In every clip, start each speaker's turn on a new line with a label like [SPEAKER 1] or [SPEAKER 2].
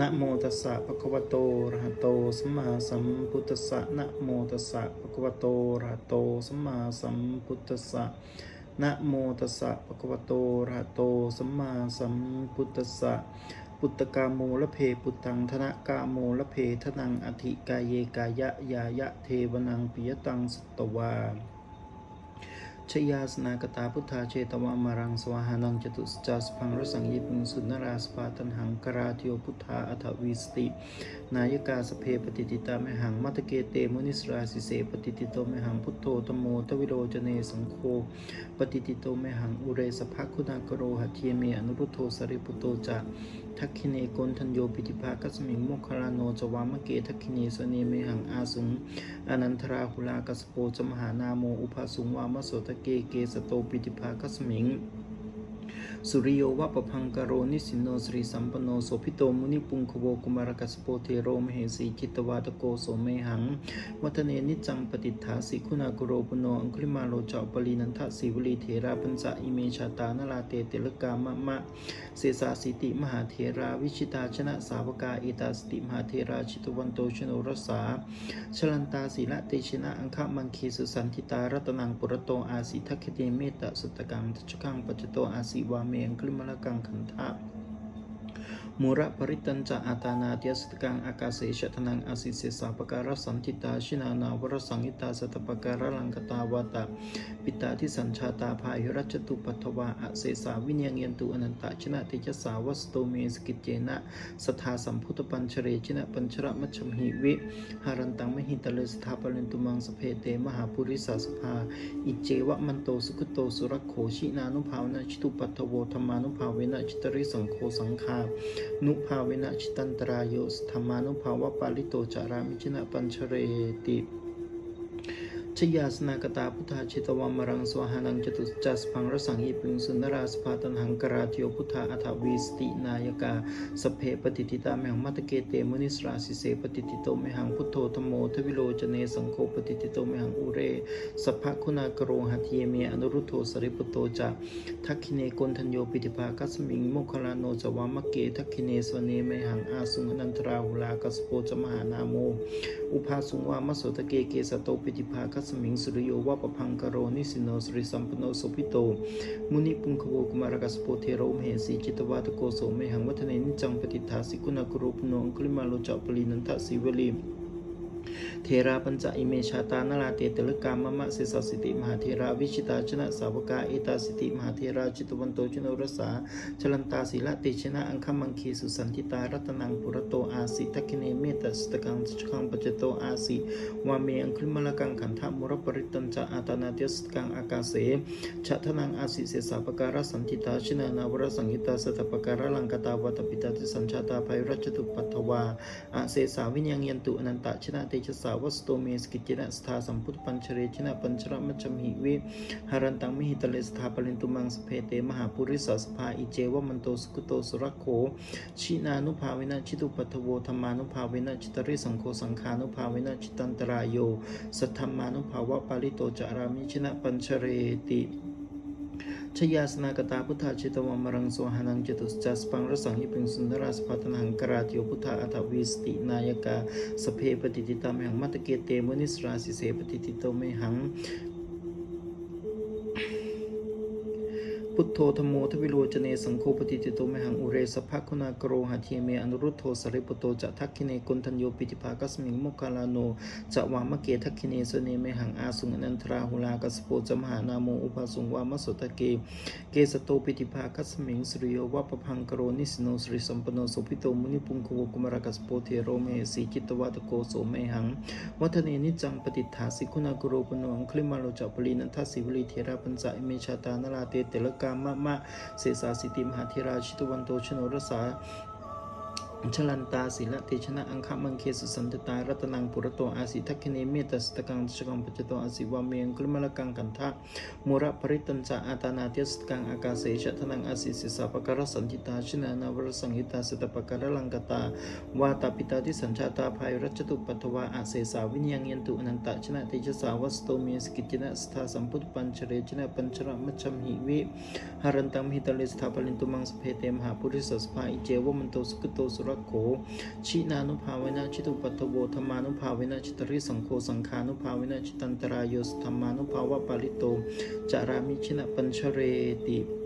[SPEAKER 1] นะโมตัสสะภะคะวะโตอะระหะโตสัมมาสัมพุทธัสสะนะโมตัสสะภะคะวะโตอะระหะโตสัมมาสัมพุทธัสสะนะโมตัสสะภะคะวะโตอะระหะโตสัมมาสัมพุทธัสสะปุตตกาโมละเพปุตตังธนะกาโมละเพทนังอธิกายเยกายะยายะเทวนังปิยตังสตตวา ชยาสนากตาพุทธาเจตวามารังสวาหานังจตุสจัสพังรสังยิปุงสุนราสปาตันหังกราธิโยพุทธาอัถวีสติ นายกาสเพปฏิติตาเมหังมัตเกเตมุนิสราสิเสปฏิติโตเมหังพุทโธตโมทวิโรจเนสังโฆปฏิติโตเมหังอุเรสภคุณากโรหัตเทเมอนุรุโธสริปุโตจะ ทักขิเนโกนทันโยปิติภาคัสมิงโมคคลาโนจวามะเกทักขิเนสเนเมหังอาสุงอนันทราหุลากัสโปจมหานาโมอุภาสุงวามะโสตะเกเกสโตปิติภาคัสมิง สุริโยวะปะพังกโรนิสินโนสริสัมปโนโสภิโตมุนิปุงคโวกุมารกัสโปเทโรมเหสีจิตวาตโกโสเมหัง วัฒเนนิจังปฏิฐาสิคุณากุโรปุโนอังคุลิมาโลเจาปรีนันทสีวลีเถราปัญจอิเมชาตานลาเตเตลกามะมะเสสาสิติมหาเถราวิชิตาชนะสาวกาอิตาสติมหาเถราชิตวันโตชโนรสาชลันตาศีละเตชนะอังคมังคีสุสันติตารัตนังปุรโตอาสิทัคเคเตเมตตะสุตกังทัชกังปัจจโตอาสิวาเมงคลิมละกังขันธะ มูระปริตันจะอาตานาเตียสตกังอากาเสชทนังอาสิเสสาปการสันติตาชินานาวรสังหิตาสัตปการลังกตาวาตาปิตาที่สัญชาตาภายรัชตุปัทวาอเสสาวิญญเยนตุอนันตชนะติจสาวสโตเมสกิจเจนะสทาสัมพุทธปัญชเรชนะปัญชระมัชมหิวิหารันตังมหิตเลสถาปเลนตุมังสเพเตมหาปุริสาสภาอิเจวะมันโตสุขโตสุรโขชินานุภาวนะชิตุปัทโวธรรมานุภาเวนะจิตริสังโฆสังคานุภาเวนะชิตันตรายโยสธรรมานุภาวะปาลิโตจารามิชนะปัญชเรติ ชยาสนากตาพุทธาชิตวามรังสวหานังจตุจัสพังรสังหิปุงสุนราสภาตันหังกราธิโยพุทธาอัฐวีสตินายกาสเพปฏิทิตาเมหังมัตเกเตมุนิสราสิเสปฏิทิโตเมหังพุทโธธโมทวิโลจเนสังโฆปฏิทิโตเมหังอุเรสัพพะคุณากโรหัตเยเมอนุรุโธสริปุโตจะทักขิเนกนทัญโยปิติภาคัสมิงโมคคลาโนจวามะเกทักขิเนสวเนเมหังอาสุงนันตราหุลากัสโปจมหานาโม อุภาสุงวามะโสตะเกเกสโตปิติภาคัสสมิงสุริโยวะปะพังกโรนิสิโนสริสัมปโนโสพิโต มุนิปุงคโวกุมารกัสโปเทโรมเหสีจิตวาตโกโสเมหังวัฒเนนิจังปฏิทาสิกุณากรุปนงคลิมาโลจาปลีนันทสิเวลี เทราปัญจอิเมชาตานราเตตลกามะมะเสสสิติมหาเทราวิชิตาชนะสาวกาเอตาสิติมหาเทราจิตวันโตชนรสาชลันตาศีละเตชนะอังคมังคีสุสันติตารัตนังปุรโตอาสิทักเนเมตตสตกังสกังปัจโตอาสิวาเมอังคลิมลกังขันธมุรปริตันจะอาตานาเตสตกังอากาเสชะทนังอาสิเสสาปการสันติตาชนะนาวรสังหิตาสตปการะลังกตาวัตปิตาติสัญชาตาภัยรัชตุปัทวาอาเสสาวิญญาณยันตุอนันตชนะเตชสาวสโตเมสกิจนะสทาสัมพุทธปัญชเรชนะปัญชรมัจจมหิวิหารันตังมิหิตเลสถาปลินตุมังสเพเตมหาปุริสสภาอิเจวมันโตสุกุโตสุรโคชินานุภาเวนะชิตุปัทโวธรรมานุภาเวนะจิตริสังโฆสังขานุภาเวนะจิตันตรายโยสัทธรรมานุภาวะปาลิโตจารามิชนะปัญชเรติ ชยาสนากตาพุทธาชิตวามรังสวหานังจตุสจัสปังรสังยิปิงสุนทราสพัตนังกราติโยพุทธาอัตวิสตินายกาสเพปฏิติตามหังมัตตเกเตมุนิสราสิเสปฏิติโตเมหัง พุทโธธโมทวิโรจเนสังโฆปฏิติโตมหังอุเรสภะคุณากโรหัตเทเมอนุรุทโธสริปุโตจะทักขิเนกุนทัญโยปิติภากัสมิงมคคาลาโนจะวามะเกทักขิเนสเนเมหังอาสุงอนันทราหุลากัสโปจมหานาโมอุปาสุงวามะโสตะเกเกสโตปิติภาคัสมิงสุริโยวะปะพังกโรนิสโนสริสัมปโนสุพิโตมุนิปุงคโวกุมารกัสโปเทโรเมสีจิตวาตโกโสเมหังวัฒเนนิจังปฏิฐาสิคุณากโรปนอังคลิมาโลจาปลีนันทสิวลีเทระปัญจเมชาตานราเตเตลกามะมะเสสาสิติมหาธิราชิตวันโตชโนรสา ชลันตาศิละเตชนะอังคมังเคสุสันตตารัตนังปุระโตอาสิทักขเนเมตสตกังชกังปัจจโตอาสิวาเมียงกลมลกังกันทะมุระปริตันจะอาตานาเทสตกังอากาเสชะทนังอาสิสิสาปการสันติตาชนานาวรสังหิตาสตปการลังกตาวาตาปิตาที่สัญชาตาภายรัชตุปัทวาอาเสสาวิญญาณยันตุอนันตชนะเตชะสาวัสโตเมสกิจนะสทาสัมพุทธปัญชเรชนะปัญชระมัชฌมหิวิหารันตัมหิตเลสถาปลินตุมังสเพเตมหาปุริสสภาอิเจวมันโตสุกโตสุรรโข ชินานุภาเวนะชิตุปัตโวธรรมานุภาเวนะชิตริสังโฆสังขานุภาเวนะชิตันตรายโยสธรรมานุภาวะปาริโตจารามิชินะปัญชเรติ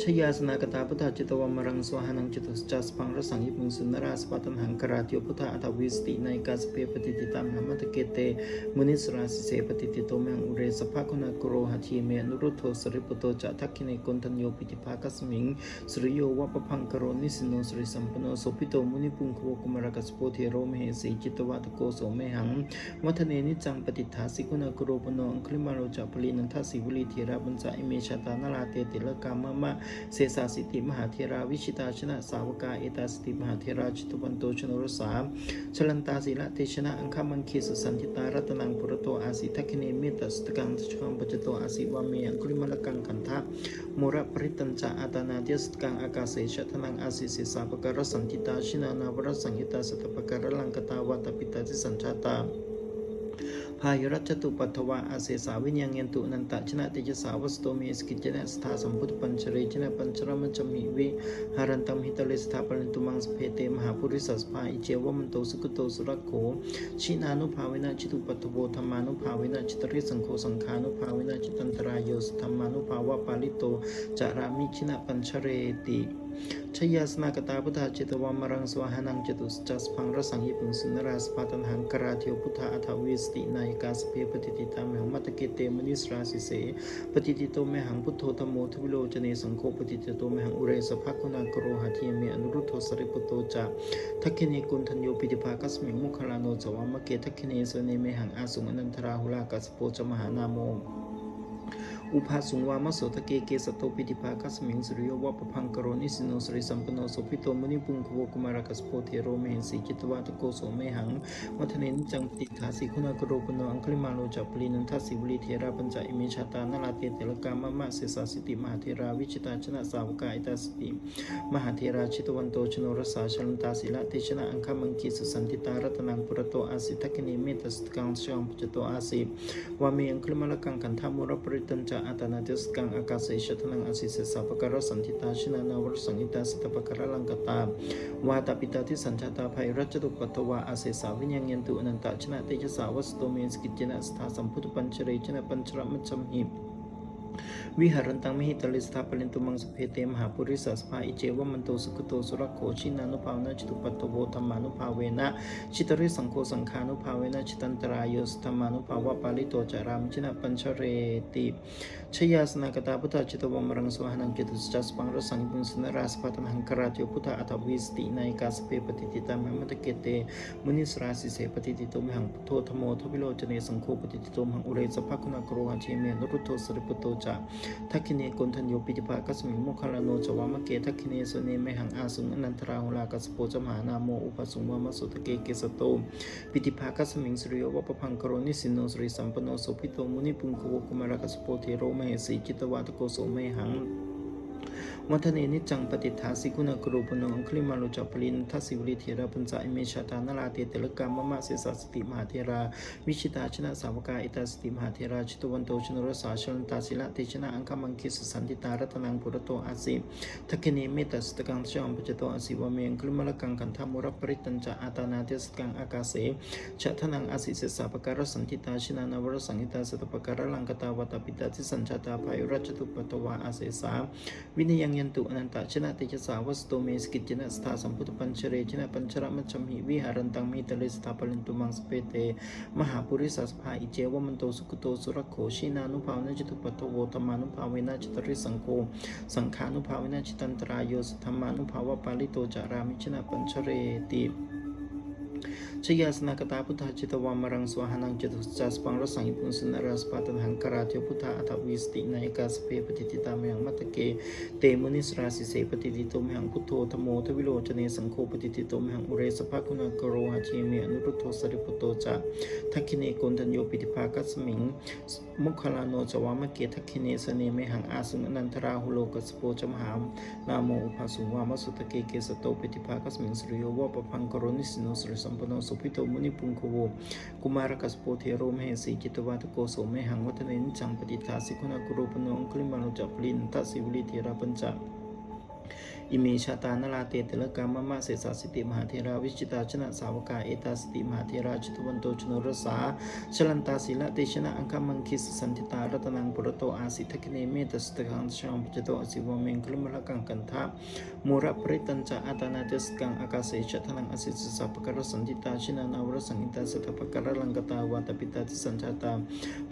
[SPEAKER 1] ชยาสนากตาพุทธจิตวมรังสวหานังจิตสจัสพังรสังยิปุงสุนราสปัตตหังกราติโยพุทธอัตวิสติในกาสเปปฏิติตามหามัตเกเตมุนิสราสิเสปฏิติโตมังอุเรสภาคุณากโรหะทีเมอนุรุทโธสริปุโตจะทักขินกุนทันโยปิติภาคัสมิงสริโยวะปะพังกโรนิสิโนสริสัมปโนโสปิโตมุนิปุงควกุมารกัสโปเทโรมเหสีจิตวัตโกโสเมหังวัฒเนนิจังปฏิทาสิคุณากโรปโนอังคลิมาโรจัปลีนันทสิวลีเทระบัญจาอิเมชาตานาลาเตติลกามะมะเสสาสิติมหาเทราวิชิตาชนะสาวกาเอตาสติมหาเทราจิตุปันโตชนรสามชลันตาศิละเตชนะอังคามังคีสสันติตารัตนังปุรโตอาสิทักเนเมตัสตกังตชคังปัจโตอาสิวามีอังคุริมลกังขันทะมุระปริตัญจาอาตานาเดสตกังอากาเสชทนังอาสิเสสาปการสันติตาชินานาวรสังหิตาสัตปการลังกตาวัตปิตาทิสัญชาตา พายรัจตุปัทวะอาเสสาวิญญาณตุนันตะชนะติจสาวสโตเมสกิจนะสถาสัมพุทธปัญชเรจนะปัญชรมจมิวิหารันตัมหิตเลสถาปนิตุมังสเพเตมหาปุริสัสภาอิเจวมันโตสุกโตสุรักโขชินานุภาเวนะจิตุปัทโวธรรมานุภาเวนะจิตริสังโฆสังขานุภาเวนะจิตันตรายโยสธรรมานุภาวะปาลิโตจารามิชินะปัญชเรติ ชยาสนากตาพุทธาจิตวามรังสวหานังจตุสจัสพังรสังยิปุงสุนราสปาตันหังกราเทียวพุทธาอัฐวิสตินายกาสเพปฏิติตามหังมัตตเกเตมนิสราสิเสปฏิติโตเมหังพุทโธธรรมโมทวิโลจเนสังโฆปฏิติโตเมหังอุเรสภคุณากโรหะทีเมอนุรุทโธสริปุโตจาทักขิเนกุณทัญโยปิติภาคัสมิงมุขลาโนจวามเกทักขิเนสเนเมหังอาสุงอนันทราหุลากัสโปจมหานาโม อุปาสุงวามโสตะเกเกสตโตปิติภาคัสมิงสุริโยวะปพังกโรนิสิโนสริสัมปโนสุพิโตมุนิปุงคโวกุมารกัสโพเทโรเมหิสีจิตวาตโกโสเมหังวัฒเนนจังปฏิทาสิคุณากโรปโนอังคลิมาโลจับปลีนันทสสิวลีเทราปัญจอิเมชาตานาลาเตเตลกามะมะเสสาสิติมหาเทราวิชิตาชนะสาวกาอิตาสติมหาเทราชิตวันโตชโนรสาชลันตาศิละเตชนะอังคมังคีสุสันติตารัตนังปุระโตอาสิทักขิเมตสตกังชังปจโตอาสิวาเมอังคลิมาลกังกันธามุรปริตัญจอาตานาเตสกังอากาศเสชทนังอาศิเสสาปการสันติตาชินานาวรสังหิตาสตปการลังกตาวาตาปิตาที่สัญชาตาภัยรัจตุปัตวาอาเสสาวิญญาณยันตุอนันตชนะเตจสาวสโตเมสกิจนะสถาสัมพุทธปัญชเรชนะปัญชรมัจจมหิ วิหารันตังมหิตลิสถาปลินตุมังสเพเตมหาปุริสัสภาอิเจวมันโตสุขโตสุรโคชินานุภาวนาจิตุปัตโตโวธรรมานุภาเวนะชิตริสังโฆสังขานุภาเวนะชิตันตรายโยสธรรมานุภาวะปาลิโตจารามชินะปัญชเรติ ชยาสนากตาพุทธจิตวมรังสวหนังจิตุสจัสปังรสังปุงสนราสปัตมหังกราติโยพุทธอัตวิสตินายกาสเปปฏิติตามมัตเกเตมุนิสราสิเสปฏิติตมหังพุทโธธโมทวิโลจเนสังโฆปฏิติตมหังอุเรสภคุณากรหะเชเมนรุโตสริปุโตจาทักขิเนกุนทันโยปิติภาคัสมิงโมคคลาโนจวามะเกทักขิเนสเนเมหังอาสุงอนันตราหุลากัสโปจมหานาโมอุปสุงวามสุตเกเกสโตปิติภาคัสมิงสุริโยวะปะพังกรนิสินโนสุริสัมปโนสุพิโตมุนิปุงคุวกุมารกัสโปเทโรมเหสีจิตวาตโกโสเมหัง วัฒเนนิจังปฏิทาสิกุณกรูปนองคลิมาโลจัปลินทัสิวริเทระปัญจอิเมชาตานาลาเตเตลกามมะมะเสสสติมหาเทรา วิชิตาชนะสาวกาอิตาสติมหาเทราชิตวันโตชนรสาชลันตาศิละเตชนะอังคมังคิสสันติตารัตนังปุรโตอาสิทักเนเมตัสตกังชอมปจโตอาสิวเมงคลิมลกังกันธามุรปริตัญจอาตานาเทสกังอากาเสชะทนังอาสิเสสาปการสันติตาชินานาวรสังหิตาสตปการลังกตาวตาปิตาทิสัญชาตาภายรัจตุปตวาอาเสสาวินยังยันตุอนันตชนะติจสาวสโตเมสกิจนะสถาสัมพุทธปัญชเรชนะปัญชรมัชมิวิหารันตังมิตเลสถาปลินตุมังสเปเต มหาปุริสัสภาอิเจวมันโตสุขโตสุรโขชินานุภาวนจิตุปโตโวธรรมานุภาเวนะจิตริสังโฆสังขานุภาเวนะจิตันตรายโยสธรรมานุภาวะปาลิโตจารามิชนะปัญชเรติ ชยาสนากตาพุทธจิตวามรังสวหานังจตุจัสปังรสังยิปุนสนราสปัตันหังกราเทพุทธอัตวิสตินายกาสเปปฏิติตามหังมัตเก เตมุนิสราสิเสปฏิติตมหังพุทโธธโมทวิโรจเนสังโฆปฏิติตมหังอุเรสภาคุณากโรหะเจเมอนุรุตโทสริปุโตจะทักขิเนโกนทัญโยปิติภาคัสมิง มุขลาโนจวามเกทักขิเนสเนเมหังอาสุงอนันทราหุโลกัสโปจมหามนาโมอุปาสุวามสุตเกเกสโตปิติภาคัสมิงสุริโยวะปพังกรนิสิโนสุริสมปโนสุพิโตมุนิปุงโควกุมารกัสโปเทโรมเหสีจิตวาตโกโสเมหังวัฒนินจังปฏิทาสิคุณากโรปโนองคลิมานุจัปลินทัสสิวลิเทระปัญจ อิเมชาตานราเตติลกามมะเสสาสิติมหาเทราวิจิตาชนะสาวกาเอตาสติมหาเทราจิตวันโตชนุรสาชลันตาศิละเตชนะอังคมังคิสสันติตารัตนังปุรโตอาสิทกิเนเมตสตกังชังปจโตอสิวเมงคลุมละกังกันทะมูระปริตัญจอาตานาเตสกังอากาเสชทนังอสิสสัพปกรสันติตาชินานาวรสังอิตาสัทปกรลังกตาวาตปิตาทิสัญชาตา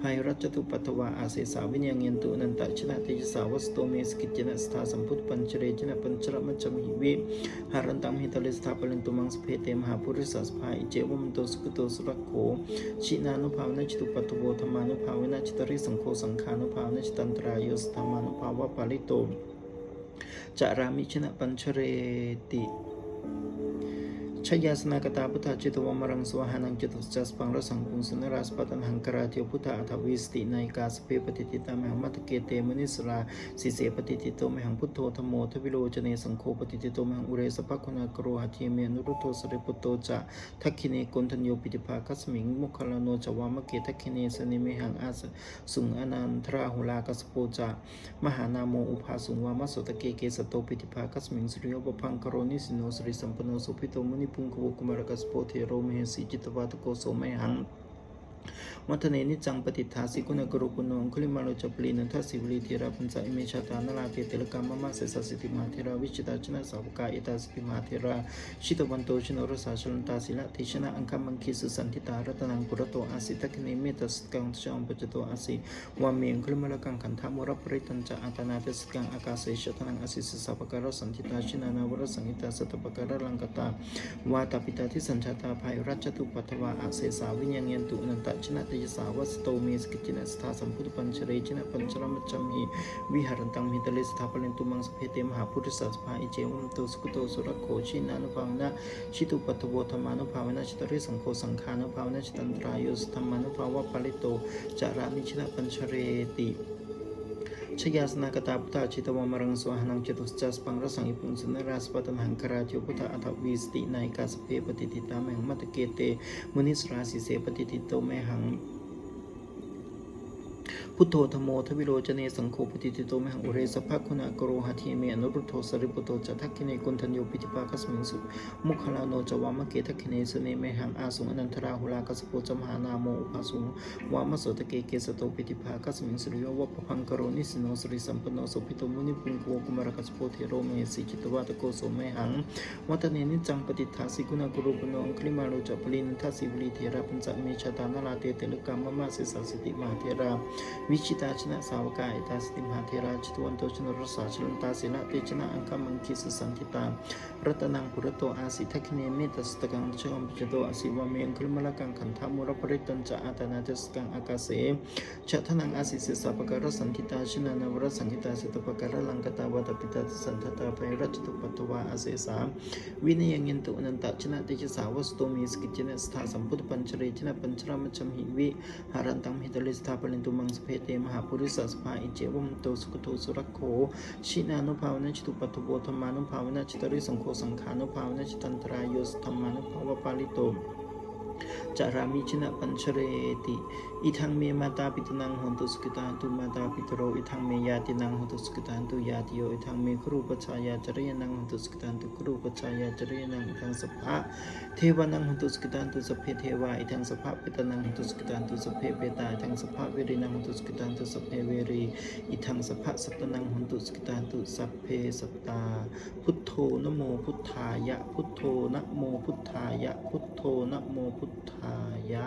[SPEAKER 1] ภัยรัจตุปัตวาอาเสสาวิญญาณยันตุนันตชนะเตจสาวสโตเมสกิจนะสทาสัมพุทธปัญจเรจนะปัญจรมัจจมิวิหารันตังหิตเลสถาปลินตุมังสเพเตมหาปุริสัสภาอิเจวมโตสุกโตสุรโคชินานุภาวนจิตุปัตตโวธรรมานุภาวนะจิตริสังโฆสังขานุภาวนจิตันตรายโยสธรรมานุภาวะปาลิโตจารามิชนะปัญชเรติ ชยาสนากตาพุทธจิตวมรังสวหานังจิตุจัสปังรสังปุงสนราสปตันหังกราเทียวพุทธาอัวิสติในกาสเพปฏิติตามหังมัตเกเตมนิสราสิเสปฏิติโตมหังพุทโธธรรมโมทวิโลจเนสังโฆปฏิติโตมหังอุเรสภคุณากโรหะเทียเมนุรุโตสริปุโตจะทักขิเนกุนทัญโยปิติภาคัสมิงมุขลาโนจวามเกทักขิเนสนิเมหังอาสสุงอนันทราหุลากัสโปจะมหานาโมอุภาสุงวามสตเกเกสโตปิติภาคัสมิงสุริโยปพังกโรนิสิโนสริสัมปโนสุพิโตมุนิพุงกโวกุมารกัสโพเทโรเมหิจิตวัตโกโสเมหัง วัฒเนนิจังปฏิทาสิกุณกรุปุโองคุลิมาโลจปลีนันทสิวลีเทระปัญจอิเมชาตานราเตเตลกามมมะเสสสิติมาเทราวิจิตาชนะสาวกาเอตาสติมาเทราชิตวันโตชนรสาชลันตาศิละทิชนะอังคมังคิสุสันติตารัตนังปุรโตอาสิตะคเนเมตสกังชองปจโตอาสิวามียงคุลิมาลกังขันธมุรปริตัญจอาตนาเตสกังอากาเสชตนังอาสิสสัพการสันติตาชินานาวรสังหิตาสตปการลังกตาวาตาปิตาทิสัญชาตาภัยรัจตุปัตวาอาเสสาวิญญาณตุอนันตชนะเตยสาวสโตเมสกิจินะสถาสัมพุทธปัญชเรจินะปัญชรมัจจมีวิหารตังมิตเลสถาปเลนตุมังสเพเตมหาพุทธสัสภาอิเจวมโตสุขโตสุรโคชินานุภาวนะชิตุปัตโวธรรมานุภาวนะชิตริสังโฆสังฆานุภาวนะชิตันตรายโยสธรรมานุภาวะปาลิโตจารามิชนะปัญชเรติ ชยาสนากตาพุทธาจิตวมรังสวหนังจตุสจัสปังรสังอิปุงสนราสปัตหังคราจิวพุทธาอัฏฐวีสตินายกาสเพปฏิติตาแมหังมัตเกเตมุนิสราสิเสปฏิติโตแมหัง พุทโธธโมทวิโรจเนสังโฆปฏิติโตมหังอุเรสภะคุณากโรหะเทเมอนุรุตโธสริปุโตจะทักขิเนกุณทัญโยปิติปาคัสมิงสุมุขลาโนจวามะเกทักขิเนสเนเมหังอาสุงอนันทราหุลากัสโปจมหานาโมอุปาสุงวามะโสตเกเกสโตปิติภาคัสมิงสุริโยวัปพังกโรนิสโนสริสัมปโนสุปิโตมุนิปุงโกกุมารกัสโปเทโรเมสิจิตวาตโกโสเมหังวัตเนนิจังปฏิทาสิกุณากรุปโนองคลิมาโลจปลินทัสิวลีเทระปัญจเมชาตานาลาเตเตลกามมะมะเสสาสิติมาเทราวิชิตาชนะสาวกาอิตาสติมหาเทราจิตวันโตชนรสาชลันตาศิละเตชนะอังคมังคิสสันติตารัตนังปุรโตอาสิทักขิเนเมตสตกังชอมปิจโตอาศิวาเมงคุลมละกังขันธามุรปริตัญจะอาตนาเตสกังอากาเสชะทนังอาศิสสาปการสันติตาชนานวรสังกิตาสตปการลังกตาวตปิตาสันทตาภัยรัจตุปัตวาอาเสสาวินยังยันตุอนันตชนะเตชสาวสโตมีสกิจนะสถาสัมพุทธปัญจเรชนะปัญจรามชมหิวิหารันตังหิตลิสถาปลินตุมังสเพเตมหาปุริสัสภาอิเจวมโตสุขโตสุรโคชินานุภาวนาจิตุปัตโวธรรมานุภาวนาจิตริสังโฆสังขานุภาวนาจิตันตรายโยสธรรมานุภาวปาลิโตจารามิชนะปัญชเรติ อิทังเมมาตาปิตนังหนตุสกิตาตุมาตาปิตโรอิทังเมยาตินังหนตุสกิตาตุยาติโยอิทังเมครูปชายาจริยนังหนตุสกิตาตุครูปชายาจริยนังอิทังสภะเทวานังหนตุสกิตาตุสเพเทวาอิทังสภะเปตนังหนตุสกิตาตุสเพเปตาอิทังสภะเวรินังหนตุสกิตาตุสเพเวรีอิทังสภะสัตตนังหนตุสกิตาตุสัพเพสัตตา พุทโธนะโมพุทธายะพุทโธนะโมพุทธายะพุทโธนะโมพุทธายะ